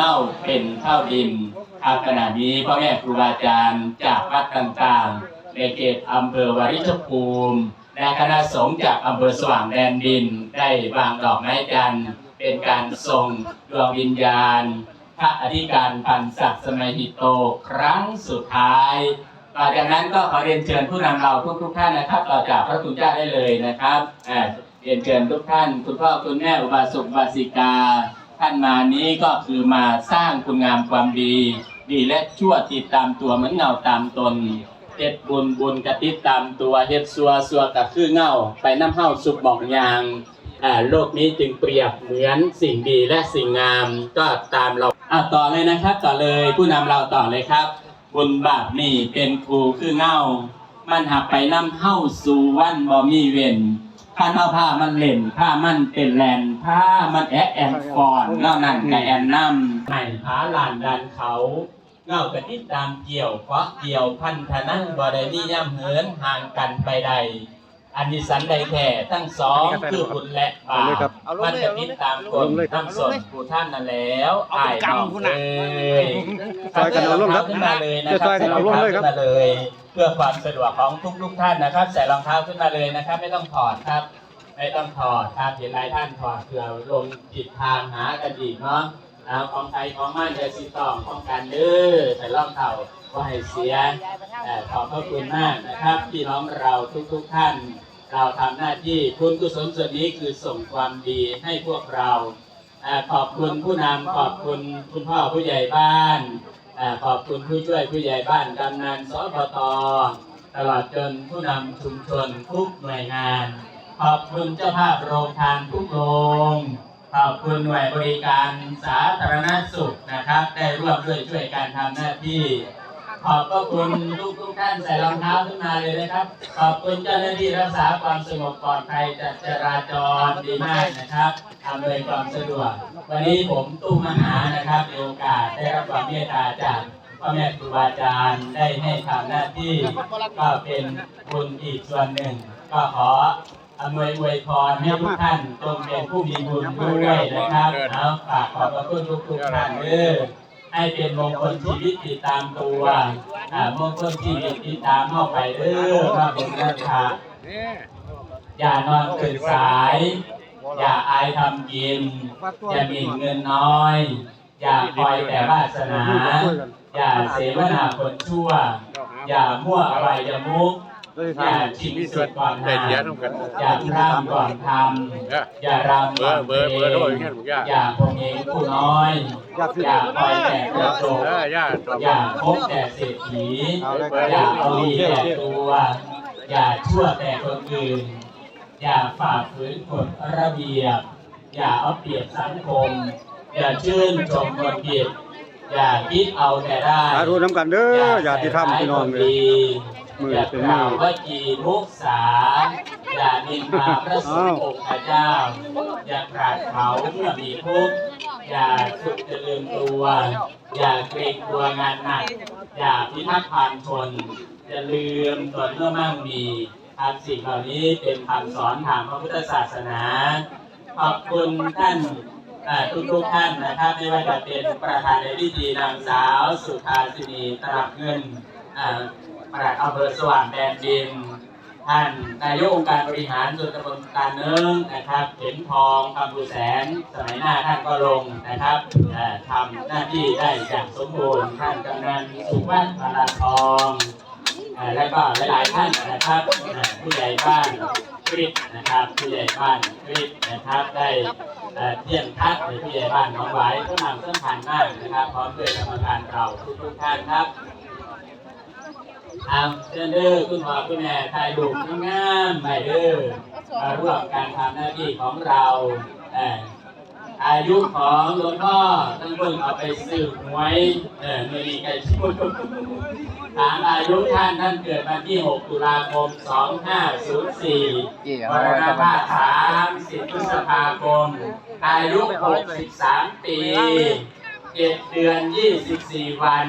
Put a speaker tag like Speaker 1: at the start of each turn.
Speaker 1: เล่าเป็นเท่าดินอาขณะนี้พ่อแม่ครูบาอาจารย์จากวัดต่างๆ ในเขตอำเภอวาริชภูมิและคณะสงฆ์จากอำเภอสว่างแดนดิน ได้วางดอกไม้จันทร์เป็นการส่งดวงวิญญาณ พระอธิการพันศักดิ์สมัยหิโตครั้งสุดท้ายต่อจากนั้นก็ขอเรียนเชิญผู้นำเราทุกๆท่านนะครับ ต่อจากพระคุณเจ้าได้เลยนะครับอ่าเรียนเชิญทุกท่าน คุณพ่อคุณแม่อุบาสกอุบาสิกา ท่านมานี้ก็คือมาสร้างคุณงามความดี ดีและชั่วติดตามตัวเหมือนเงาตามตนเฮ็ดบุญบุญกระติดตามตัวเฮ็ดซัวซัวกับคือเงาไปน้ำเฮาสุกบอกยางอ่าโลกนี้จึงเปรียบเหมือนสิ่งดีและสิ่งงามก็ตามเราอะต่อเลยนะครับต่อเลยผู้นำเราต่อเลยครับ บุญบาปนี่เป็นครูคือเงามันหักไปน้ำเฮาสู่วันบ่มีเว้น ผ้าเนาผ้ามันเล่นผ้ามันเป็นแลนผ้ามันแอะแอนฟอนเงานั่นกับแอนน้ำให้ผาลานดันเขาเงากระติดตามเกี่ยวเพราะเกี่ยวพันธนังบ่ได้นิย่ำเหินห่างกันไปใด อันนี้สันใดแท้ทั้งสองคือบุญและบา
Speaker 2: เอาเลยครั
Speaker 1: ป
Speaker 2: บ
Speaker 1: มันจะติดตามกฎ
Speaker 2: เอาเลยครับ
Speaker 1: ทั้งสนผู้ท่านนั่นแล้ว
Speaker 2: เอาเป็นกรรมคุณน่ะ
Speaker 1: เอ้ย
Speaker 2: ซอยกันเอาลงครับ
Speaker 1: ขึ้นมาเลยนะค
Speaker 2: จะซ
Speaker 1: รั
Speaker 2: อยกันเอาลงเลยครับ
Speaker 1: ใส่องท้ขึ้นมาเลย เพื่อความสะดวกของทุกๆท่านนะครับ ใส่รองเท้าขึ้นมาเลยนะครับ ไม่ต้องถอดครับ ไม่ต้องถอดครับเห็นหลายท่านถอดเผื่อลงจิตทางหากันอีกเนาะเอาของไทยของมั่นเดี๋ยวสิต้องป้องกันเด้อใส่รองเท้า ก็ให้เสียขอบพระคุณมากนะครับพี่น้องเราทุกๆท่าน เราทำหน้าที่คุณกุศลส่วนนี้คือส่งความดีให้พวกเรา ขอบคุณผู้นำขอบคุณคุณพ่อผู้ใหญ่บ้านขอบคุณผู้ช่วยผู้ใหญ่บ้านกำนันสปตตลอดจนผู้นำชุมชนทุกหน่วยงาน ขอบคุณเจ้าภาพโรงทานทุกโรงขอบคุณหน่วยบริการสาธารณสุขนะครับ ได้ร่วมด้วยช่วยการทำหน้าที่ ขอบพระคุณทุกทุกท่านใส่รองเท้าขึ้นมาเลยนะครับ ขอบคุณเจ้าหน้าที่รักษาความสงบปลอดภัยจัดจราจรดีมากนะครับอำนวยความสะดวก วันนี้ผมตู้มหานะครับมีโอกาสได้รับความเมตตาจากพ่อแม่ครูบาอาจารย์ได้ให้ทำหน้าที่ก็เป็นบุญอีกส่วนหนึ่ง ก็ขออำนวยอวยพรให้ทุกท่านจงเป็นผู้มีบุญด้วยนะครับเอาฝากขอบพระคุณทุกๆท่านเด้อ ให้เป็นมงคลชีวิตติดตามตัวมงคลชีวิตติดตามเข้าไปเด้อพระบุญนะคะอย่านอนตื่นสาย อย่าอายทำกิน อย่ามิ่นเงินน้อย อย่าคอยแต่วาสนา อย่าเสวนาคนชั่ว อย่ามั่วอะไรอย่ามุก อย่าชิงสุดก่อน
Speaker 3: ได้
Speaker 1: ทำ
Speaker 3: เดียวต้องกัน
Speaker 1: อย่าพร่ำก่อนทำอย่ารำก่อน
Speaker 3: เบอร์เบอร์เบอร์เขาบอกอย่างนี้
Speaker 1: เพล
Speaker 3: ผมอยาก
Speaker 1: อย่าพงเองผู้น้อย อย่าคอยแต่กระโจก
Speaker 3: เออญาติ
Speaker 1: อย่าพบแต่เศรษฐีอย่าเอาดีแต่ตัว อย่าชั่วแต่คนอื่น อย่าฝ่าฝืนกฎระเบียบ อย่าเอาเปรียบสังคม อย่าชื่นชมคนผิด อย่าคิดเอาแต่ได้
Speaker 2: สาธุน้ำกันเด้ออย่าที่ทำพี่น้องเลยมือ
Speaker 1: อย่า
Speaker 2: เป็น
Speaker 1: ก
Speaker 2: มือ
Speaker 1: ล่าวว่าจีมุกสาอย่านินทาพระสงฆ์องค์พระเจ้า อย่ากราดเขาเมื่อมีทุกข์อย่าสุดจะลืมตัว อย่าเกรงกลัวงานหนัก อย่าพิทักษ์ผ่านชนอย่าลืมตนเมื่อมั่งมีทำสิ่งเหล่านี้เป็นคำสอนทางพระพุทธศาสนา ขอบคุณท่าน ทุกทุกท่านนะครับไม่ว่าจะเป็นประธานในพิธีนางสาว สุธาสินีตรับเงินอ่าปลัดอำเภอสว่างแดนดินท่านนายกองค์การบริหารส่วนตำบลตาเนิงนะครับเข็มทองคำบูแสนสมัยหน้าท่านก็ลงนะครับทำหน้าที่ได้อย่างสมบูรณ์ท่านกำนันสุวัฒน์พลาทองและก็หลายๆท่านนะครับผู้ใหญ่บ้านกริชนะครับผู้ใหญ่บ้านกริชนะครับได้ เออเที่ยงทัดหรือผู้ใหญ่บ้านน้องไว้ผู้นำสำคัญมากนะครับ พร้อมด้วยกรรมการเราทุกๆท่านครับเอาเชิญเด้อคุณพ่อคุณแม่ถ่ายรูปงามๆไปเด้อมาร่วมการทำหน้าที่ของเราเอ่ออายุของหลวงพ่อต้องเพิ่งเอาไปสืบหวยเออไม่มีใครช่วถามอายุท่านท่านเกิดวันที่ 6 ตุลาคม 2504วรณภาพ30พฤษภาคม อายุ 63 ปี 7 เดือน 24 วัน